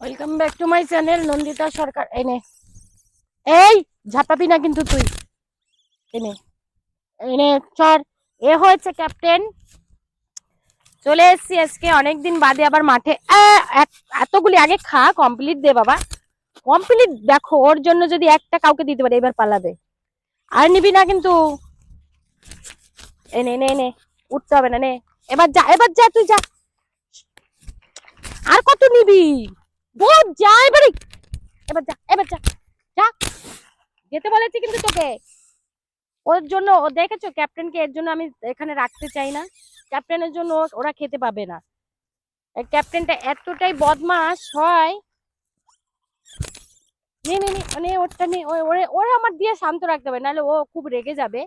Welcome back to my channel Nandita Sarkar এনে এই, ঝাপাবি না কিন্তু তুই। এনে এনে চর এ হয়েছে ক্যাপ্টেন চলে এসেছি আজকে, অনেকদিন বাদে আবার মাঠে। এতগুলি আগে খা কমপ্লিট দে বাবা। কমপ্লিট দেখো, ওর জন্য যদি একটা কাউকে দিতে পারে, এবার পালাবে। আর নিবি না কিন্তু। এনে এনে এনে উঠতে হবে না, নে। এবার যা এবার যা, তুই যা। আর কত নিবি? বল যা এবারে। এবার যা এবার যা যা। যেতে বলেছি কিন্তু তোকে। ওর জন্য, ও দেখেছ, ক্যাপ্টেনকে এর জন্য আমি এখানে রাখতে চাই না। ক্যাপ্টেনের জন্য ওরা খেতে পাবে না। ক্যাপ্টেনটা এতটাই বদমাস হয়। নে নে নে নে, ওরটা নে ওরে, ওরা আমার দিয়ে শান্ত রাখতে হবে, নাহলে ও খুব রেগে যাবে।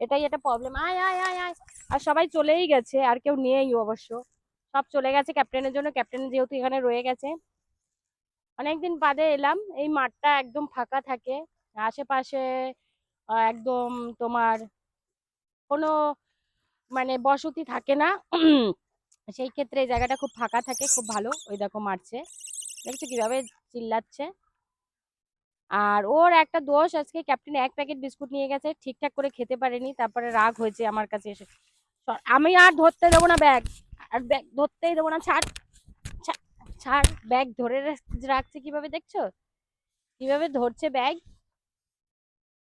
এটাই একটা প্রবলেম আয় আয় আয় আয়। আর সবাই চলেই গেছে, আর কেউ নেই অবশ্য। সব চলে গেছে ক্যাপ্টেনের জন্য। ক্যাপ্টেন যেহেতু এখানে রয়ে গেছে। অনেকদিন বাদে এলাম, এই মাঠটা একদম ফাঁকা থাকে, আশেপাশে একদম তোমার কোনো মানে বসতি থাকে না সেই ক্ষেত্রে এই জায়গাটা খুব ফাঁকা থাকে, খুব ভালো, ওই দেখো মারছে দেখছ কীভাবে চিল্লাচ্ছে? আর ওর একটা দোষ, আজকে ক্যাপ্টেন এক প্যাকেট বিস্কুট নিয়ে গেছে, ঠিকঠাক করে খেতে পারেনি, তারপরে রাগ হয়েছে আমার কাছে এসে। আমি আর ধরতে দেবো না ব্যাগ, আর ব্যাগ ধরতেই দেবো না, ছাড়। ছাড় ব্যাগ ধরে রাখ- রাখছে কীভাবে দেখছ? কীভাবে ধরছে ব্যাগ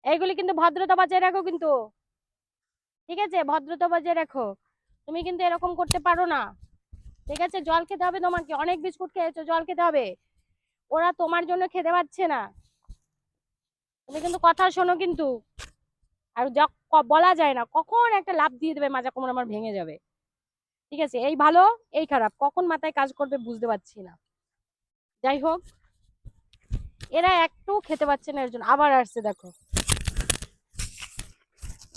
এইগুলি কিন্তু ভদ্রতা বজায় রাখো কিন্তু। ঠিক আছে? ভদ্রতা বজায় রাখো। তুমি কিন্তু এরকম করতে পারো না। ঠিক আছে? জল খেতে হবে তোমাকে। অনেক বিস্কুট খেয়েছো, জল খেতে হবে। ওরা তোমার জন্য খেতে পাচ্ছে না। তুমি কিন্তু কথা শোনো কিন্তু। আর ক- বলা যায় না। কখন একটা লাভ দিয়ে দেবে মাজা কোমর আমার ভেঙে যাবে। ঠিক আছে? এই ভালো, এই খারাপ। কখন মাথায় কাজ করবে বুঝতে পারছি না। যাই হোক, এরা একটু খেতে পাচ্ছে না এর জন্য আবার আসছে, দেখো।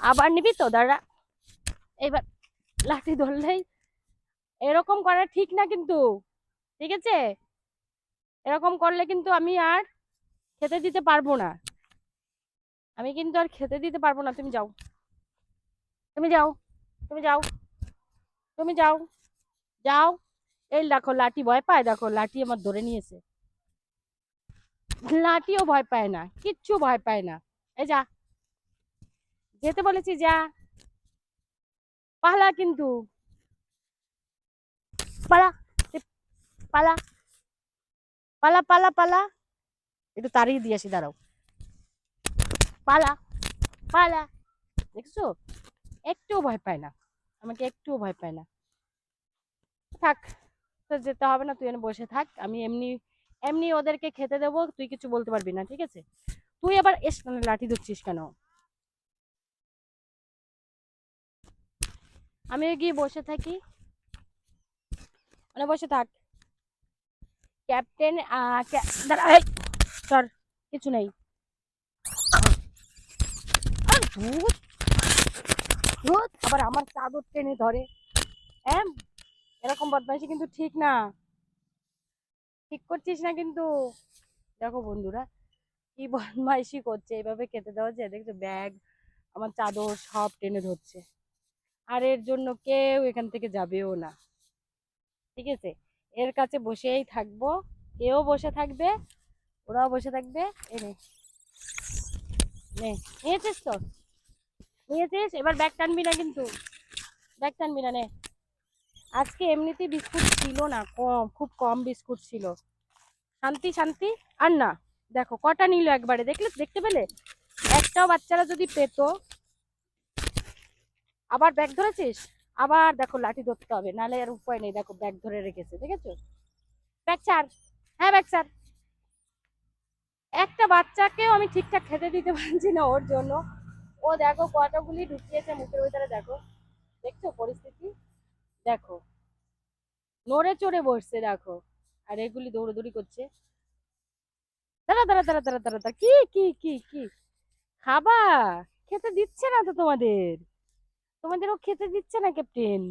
আবার নিবি তো, দাঁড়া। এবার লাঠি ধরলেই এরকম করা ঠিক না কিন্তু, ঠিক আছে? এরকম করলে কিন্তু আমি আর খেতে দিতে পারব না। আমি কিন্তু আর খেতে দিতে পারব না। তুমি যাও। তুমি যাও। তুমি যাও। তুমি যাও যাও। এই দেখো, লাঠি ভয় পায়, দেখো, লাঠি আমার ধরে নিয়েছে। লাঠিও ভয় পায় না, কিচ্ছু ভয় পায় না। এই যা। যেতে বলেছি, যা। পালা কিন্তু। পালা পালা। পালা পালা পালা। একটু তাড়িয়ে দিয়ে আসি, দাঁড়াও। পালা পালা। দেখছ? একটুও ভয় পায় না। আমাকে একটুও ভয় পায় না। থাক তো যেতে হবে না, তুই এখানে বসে থাক, আমি এমনি এমনি ওদেরকে খেতে দেবো, তুই কিছু বলতে পারবি না, ঠিক আছে? তুই আবার এস না লাঠি ধরছিস কেন? আমি গিয়ে বসে থাকি। মানে বসে থাক। ক্যাপ্টেন কিছু নেই। ধুর, আবার আমার চাদর টেনে ধরে। হ্যাঁ এরকম বদমাইশি কিন্তু ঠিক না। ঠিক করছিস না কিন্তু। দেখো বন্ধুরা কি বদমাইশি করছে এইভাবে খেতে দেওয়া যায়? দেখছ ব্যাগ আমার চাদর সব টেনে ধরছে। আর এর জন্য কেউ এখান থেকে যাবেও না। ঠিক আছে? এর কাছে বসেই থাকব। এও বসে থাকবে ওরাও বসে থাকবে। এ নে। নে নিয়েছিস তো? নিয়েছিস? এবার ব্যাগ টানবি না কিন্তু। ব্যাগ টানবি না, নে। আজকে এমনিতেই বিস্কুট ছিল না, কম, খুব কম বিস্কুট ছিল। শান্তি শান্তি, আর না। দেখো, কটা নিল একবারে? দেখলে, দেখতে পেলে? একটাও বাচ্চারা যদি পেতো, আবার ব্যাগ ধরেছিস? আবার দেখো, লাঠি ধরতে হবে, নাহলে আর উপায় নেই। দেখো, ব্যাগ ধরে রেখেছে, দেখেছ? ব্যাগ ছাড়। হ্যাঁ ব্যাগ ছাড়। একটা বাচ্চাকেও আমি ঠিকঠাক খেতে দিতে পারছি না ওর জন্য। ও দেখো কতগুলি ঢুকিয়েছে মুখের ভিতরে, দেখো। দেখছ পরিস্থিতি? দেখো। নড়ে চড়ে বসছে, দেখো। আর এগুলি দৌড়দৌড়ি করছে। দাঁড়া দাঁড়া দাঁড়া দাঁড়া দাঁড়া কি কি কি খাবা? খেতে দিচ্ছে না তো তোমাদের? তোমাদের ও খেতে দিচ্ছে না, ক্যাপ্টেন?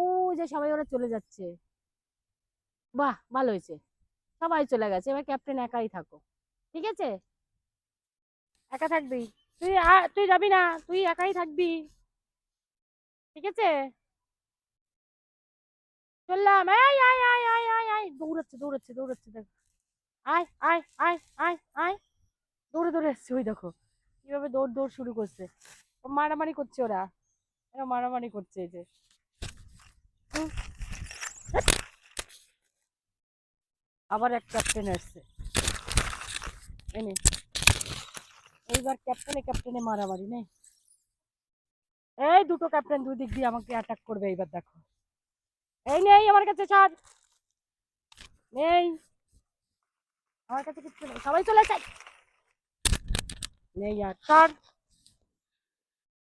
ও যে সবাই ওরা চলে যাচ্ছে। বাহ, ভালো হয়েছে। সবাই চলে গেছে। এবার ক্যাপ্টেন একাই থাকো। ঠিক আছে? একা থাকবি? তুই তুই যাবি না, তুই একাই থাকবি। ঠিক আছে? চললাম। এই, আয় আয় আয় আয় আয়। দৌড়াচ্ছে দৌড়াচ্ছে দৌড়াচ্ছে, দেখ। আয় আয় আয় আয় আয়। দৌড়ে দৌড়ে এসছে ওই দেখো। কীভাবে দৌড় দৌড় শুরু করছে। মারামারি করছে ওরা। ওরা মারামারি করছে এই যে। আবার একটা ট্রেন আসছে। এনে। এইবার ক্যাপ্টেনে ক্যাপ্টেনে মারামারি নেই এই দুটো ক্যাপ্টেন দুই দিক দিয়ে আমাকে অ্যাটাক করবে এইবার দেখো এই নেই আমার কাছে ছাড় নেই আমার কাছে কিচ্ছু নেই সবাই চলে যায় নেই আর ছাড়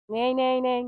নেই নেই নেই